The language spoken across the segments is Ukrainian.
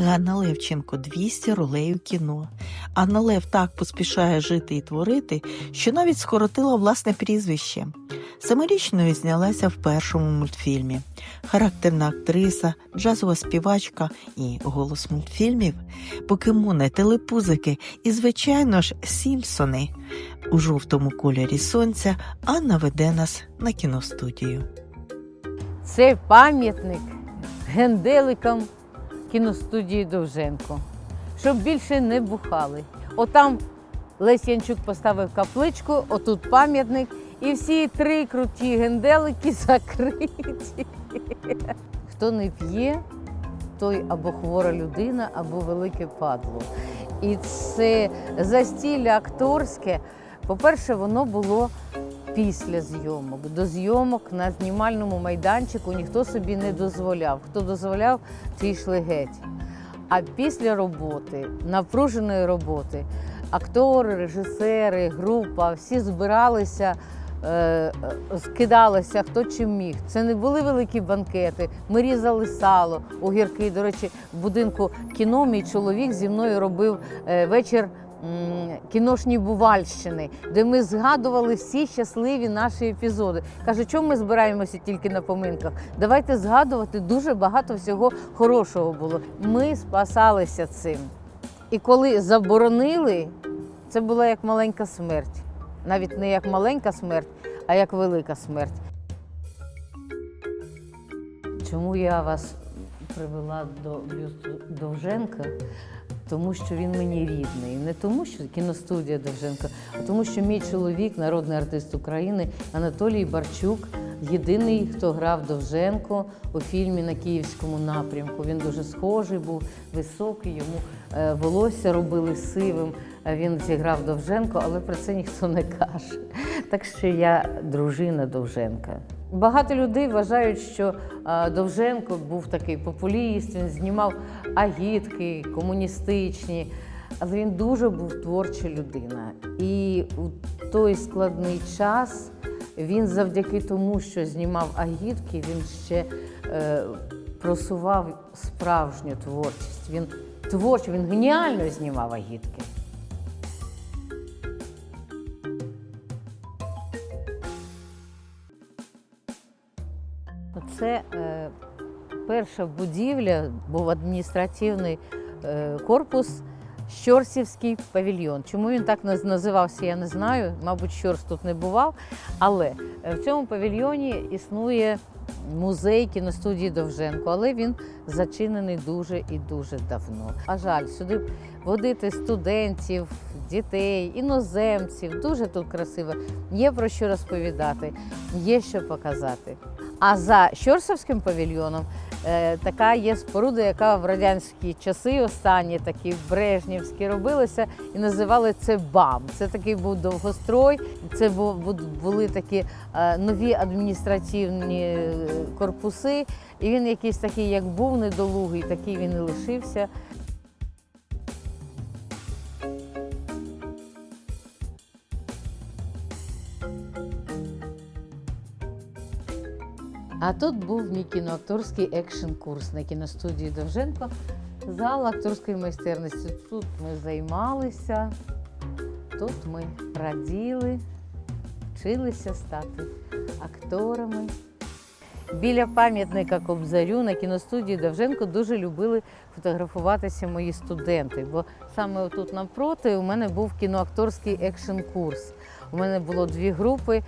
Ганна Левченко 200 ролей у кіно. Анна Лев так поспішає жити і творити, що навіть скоротила власне прізвище. Семирічною знялася в першому мультфільмі. Характерна актриса, джазова співачка і голос мультфільмів, покемони, телепузики і, звичайно ж, Сімпсони. У жовтому кольорі сонця Анна веде нас на кіностудію. Це пам'ятник генделикам кіностудії Довженко, щоб більше не бухали. Отам Лесь Янчук поставив капличку, отут пам'ятник, і всі три круті генделики закриті. Хто не п'є, той або хвора людина, або велике падло. І це застілля акторське. По-перше, воно було після зйомок. До зйомок на знімальному майданчику ніхто собі не дозволяв. Хто дозволяв, ті йшли геть. А після роботи, напруженої роботи, актори, режисери, група, всі збиралися, е, е, скидалися, хто чим міг. Це не були великі банкети. Ми різали сало, огірки. До речі, в будинку кіно мій чоловік зі мною робив е, вечір кіношні Бувальщини, де ми згадували всі щасливі наші епізоди. Каже, чому ми збираємося тільки на поминках? Давайте згадувати дуже багато всього хорошого було. Ми спасалися цим. І коли заборонили, це була як маленька смерть. Навіть не як маленька смерть, а як велика смерть. Чому я вас привела до бюсту Довженка? Тому що він мені рідний. Не тому, що кіностудія Довженка, а тому, що мій чоловік, народний артист України Анатолій Барчук, єдиний, хто грав Довженко у фільмі на київському напрямку. Він дуже схожий, був високий, йому е, волосся робили сивим. Він зіграв Довженко, але про це ніхто не каже. Так що я дружина Довженка. Багато людей вважають, що е, Довженко був такий популіст, він знімав агітки комуністичні, але він дуже був творча людина. І у той складний час він завдяки тому, що знімав агітки, він ще е, просував справжню творчість. Він творчо, він геніально знімав агітки. Це е, перша будівля, був адміністративний е, корпус, Щорсівський павільйон. Чому він так наз- називався, я не знаю. Мабуть, Щорс тут не бував. Але е, в цьому павільйоні існує музей кіностудії Довженко, але він зачинений дуже і дуже давно. А жаль, сюди водити студентів, дітей, іноземців. Дуже тут красиво. Є про що розповідати, є що показати. А за Щорсовським павільйоном е, така є споруда, яка в радянські часи останні такі брежнівські робилася і називали це БАМ. Це такий був довгострой. Це бу- бу- були такі е, нові адміністративні е, корпуси. І він якийсь такий, як був недолугий, такий він і лишився. А тут був мій кіноакторський екшн курс на кіностудії Довженко. Зал акторської майстерності. Тут ми займалися, тут ми раділи, вчилися стати акторами. Біля пам'ятника Кобзарю на кіностудії Довженко дуже любили фотографуватися мої студенти, бо саме тут навпроти у мене був кіноакторський екшн курс. У мене було дві групи,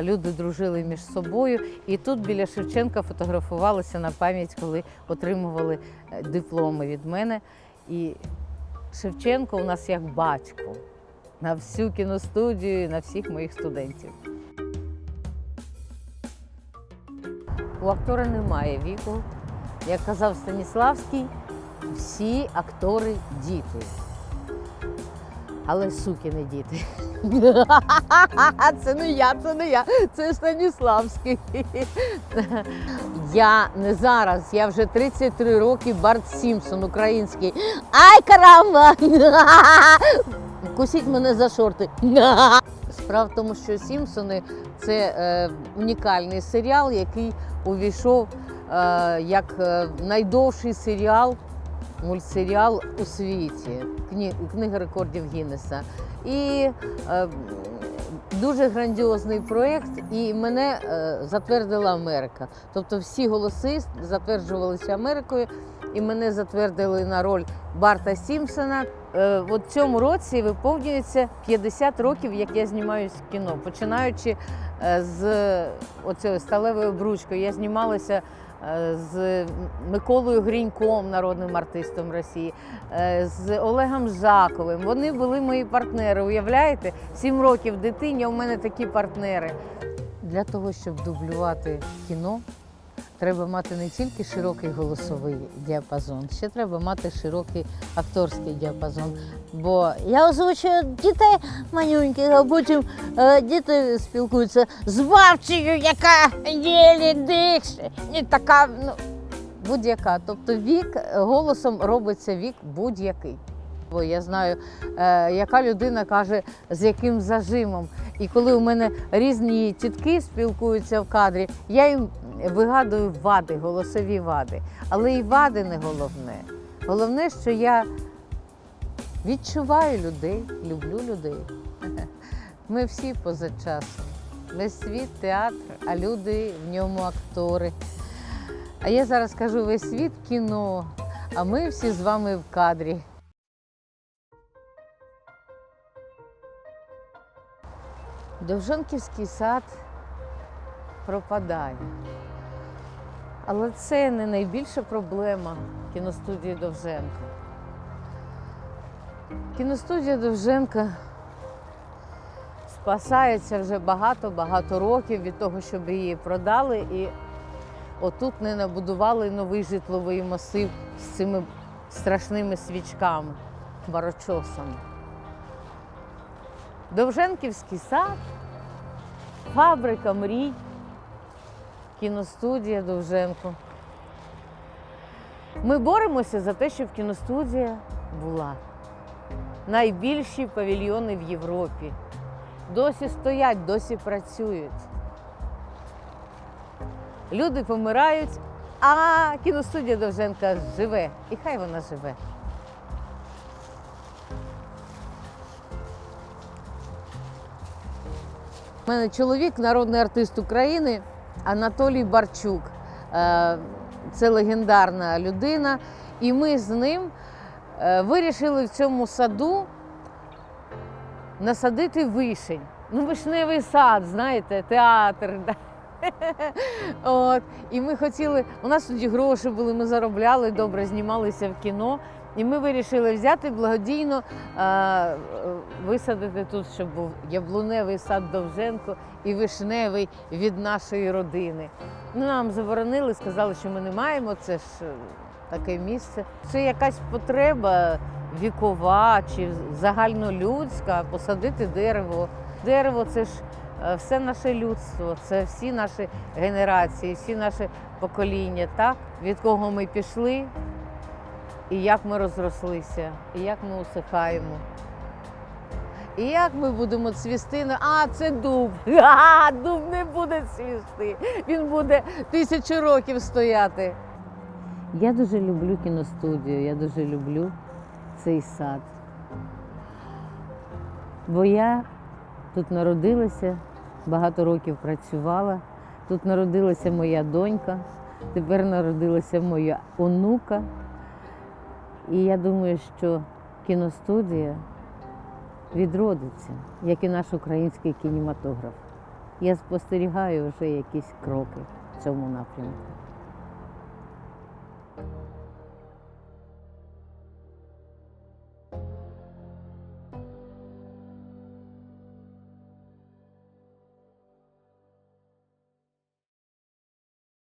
люди дружили між собою. І тут біля Шевченка фотографувалися на пам'ять, коли отримували е, дипломи від мене. І Шевченко у нас як батько на всю кіностудію, на всіх моїх студентів. У актора немає віку. Як казав Станіславський, всі актори діти. Але суки не діти. Це не я, це не я, це Станіславський. Я не зараз, я вже 33 роки Барт Сімпсон український. Ай, карamba! Кусіть мене за шорти. Справа в тому, що Сімпсони це е, унікальний серіал, який увійшов е, як е, найдовший серіал мультсеріал у світі, книга рекордів Гіннеса. І е, дуже грандіозний проєкт, і мене затвердила Америка. Тобто всі голоси затверджувалися Америкою, і мене затвердили на роль Барта Сімпсона. Е, в цьому році виповнюється 50 років, як я знімаюсь в кіно, починаючи е, з оцією сталевою бручкою. Я знімалася е, з Миколою Гріньком, народним артистом Росії, з Олегом Жаковим. Вони були мої партнери. Уявляєте? Сім років дитині, у мене такі партнери. Для того, щоб дублювати кіно, треба мати не тільки широкий голосовий діапазон, ще треба мати широкий акторський діапазон. Бо я озвучую дітей манюньких, а потім е, діти спілкуються з бабцею, яка єлі дихше, і така ну, будь-яка. Тобто вік е, голосом робиться вік будь-який. Бо я знаю, е, яка людина каже, з яким зажимом. І коли у мене різні тітки спілкуються в кадрі, я їм вигадую вади, голосові вади. Але і вади не головне. Головне, що я відчуваю людей, люблю людей. Ми всі поза часом. Весь світ театр, а люди в ньому актори. А я зараз кажу весь світ кіно, а ми всі з вами в кадрі. Довженківський сад пропадає. Але це не найбільша проблема кіностудії Довженка. Кіностудія Довженка спасається вже багато-багато років від того, щоб її продали, і отут не набудували новий житловий масив з цими страшними свічками, барочосами. Довженківський сад, фабрика мрій, кіностудія Довженко. Ми боремося за те, щоб кіностудія була. Найбільші павільйони в Європі. Досі стоять, досі працюють. Люди помирають, а кіностудія Довженка живе. І хай вона живе. У мене чоловік, народний артист України Анатолій Барчук. Е, Це легендарна людина. І ми з ним е, вирішили в цьому саду насадити вишень. Ну, вишневий сад, знаєте, театр. От. І ми хотіли, у нас тоді гроші були, ми заробляли, добре знімалися в кіно. І ми вирішили взяти благодійно е, висадити тут, щоб був яблуневий сад Довженко і вишневий від нашої родини. Ну, нам заборонили, сказали, що ми не маємо, це ж е, таке місце. Це якась потреба вікова чи загальнолюдська посадити дерево. Дерево це ж е, все наше людство, це всі наші генерації, всі наші покоління, так? від кого ми пішли, і як ми розрослися, і як ми усихаємо. І як ми будемо цвісти? А, це дуб. А, дуб не буде цвісти. Він буде тисячу років стояти. Я дуже люблю кіностудію, я дуже люблю цей сад. Бо я тут народилася, багато років працювала. Тут народилася моя донька, тепер народилася моя онука. І я думаю, що кіностудія відродиться, як і наш український кінематограф. Я спостерігаю вже якісь кроки в цьому напрямку.